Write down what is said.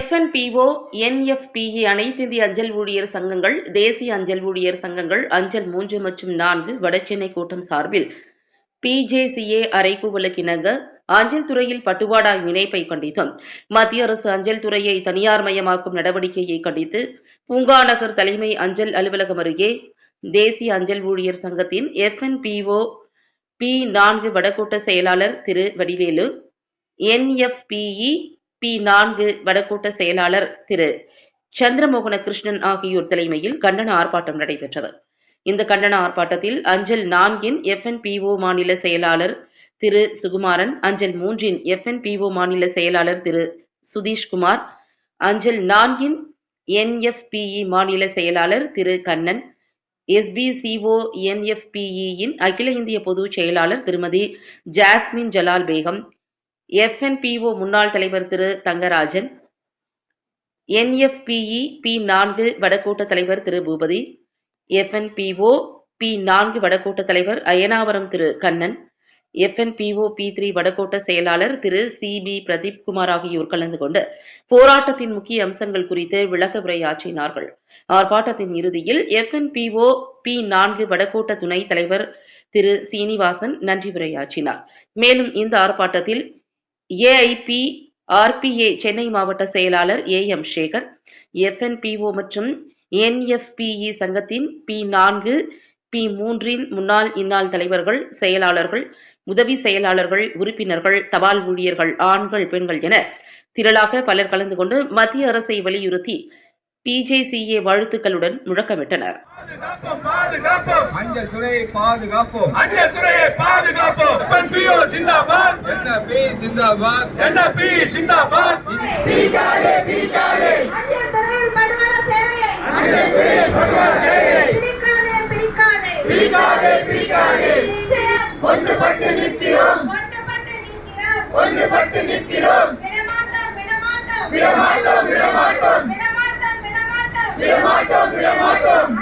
எஃப்என்பிஓ என்எஃபிஇ அனைத்திந்திய அஞ்சல் ஊழியர் சங்கங்கள் தேசிய அஞ்சல் ஊழியர் சங்கங்கள் அஞ்சல் மூன்று மற்றும் நான்கு வடசென்னை கூட்டம் சார்பில் பிஜேசிஏ அறைகூவலுக்கிணங்க அஞ்சல் துறையில் பட்டுவாடா இணைப்பை கண்டித்தும். மத்திய அரசு அஞ்சல் துறையை தனியார்மயமாக்கும் நடவடிக்கையை கண்டித்து பூங்கா நகர் தலைமை அஞ்சல் அலுவலகம் அருகே தேசிய அஞ்சல் ஊழியர் சங்கத்தின் எஃப்என்பிஓ பி நான்கு வடகோட்ட செயலாளர் திரு வடிவேலு என்எஃபிஇ பி நான்கு வடகோட்ட செயலாளர் திரு. சந்திரமோகன கிருஷ்ணன் ஆகியோர் தலைமையில் கண்டன ஆர்ப்பாட்டம் நடைபெற்றது. இந்த கண்டன ஆர்ப்பாட்டத்தில் அஞ்சல் நான்கின் எஃப்என்பிஓ மாநில செயலாளர் திரு. சுகுமாரன் அஞ்சல் மூன்றின் எஃப்என்பிஓ மாநில செயலாளர் திரு. சுதீஷ்குமார் அஞ்சல் நான்கின் என்எஃபிஇ மாநில செயலாளர் திரு. கண்ணன் எஸ்பிசிஓ என்எஃபிஇயின் அகில இந்திய பொதுச் செயலாளர் திருமதி ஜாஸ்மின் ஜலால் பேகம் எஃப்என்பிஓ முன்னாள் தலைவர் திரு தங்கராஜன் என்எஃபிஇ பி நான்கு வடகோட்ட தலைவர் திரு பூபதி எஃப்என்பிஓ பி நான்கு வடகோட்ட தலைவர் Ayanavaram Thiru Kannan FNPO B three வடகோட்ட செயலாளர் திரு சி பி பிரதீப் குமார் ஆகியோர் கலந்து கொண்டு போராட்டத்தின் முக்கிய அம்சங்கள் குறித்து விளக்க உரையாற்றினார்கள். ஆர்ப்பாட்டத்தின் இறுதியில் எஃப்என்பிஓ பி நான்கு வடகோட்ட துணைத் தலைவர் திரு சீனிவாசன் நன்றி உரையாற்றினார். மேலும் இந்த ஆர்ப்பாட்டத்தில் ஏஐபி ஆர்பிஏ சென்னை மாவட்ட செயலாளர் ஏ எம் சேகர் எஃப்என்பிஓ மற்றும் என்எஃபிஇ சங்கத்தின் பி நான்கு பி மூன்றின் முன்னாள் இந்நாள் தலைவர்கள் செயலாளர்கள் உதவி செயலாளர்கள் உறுப்பினர்கள் தபால் ஊழியர்கள் ஆண்கள் பெண்கள் என திரளாக பலர் கலந்து கொண்டு மத்திய அரசை வலியுறுத்தி பிஜேசிஏ வாழ்த்துக்களுடன் முழக்கமிட்டனர். பாதுகாப்போம் பாதுகாப்போம். அஞ்சல் துறையை பாதுகாப்போம். அஞ்சல் துறையை பாதுகாப்போம் ஜிந்தாபாத் என்எபி ஜிந்தாபாத் பீகாரே பீகாரே அந்திய துறையில் படுமன சேவை அந்திய விடமாட்டோம் விடமாட்டோம். விடமாட்டோம் விடமாட்டோம். விடமாட்டோம் விடமாட்டோம்.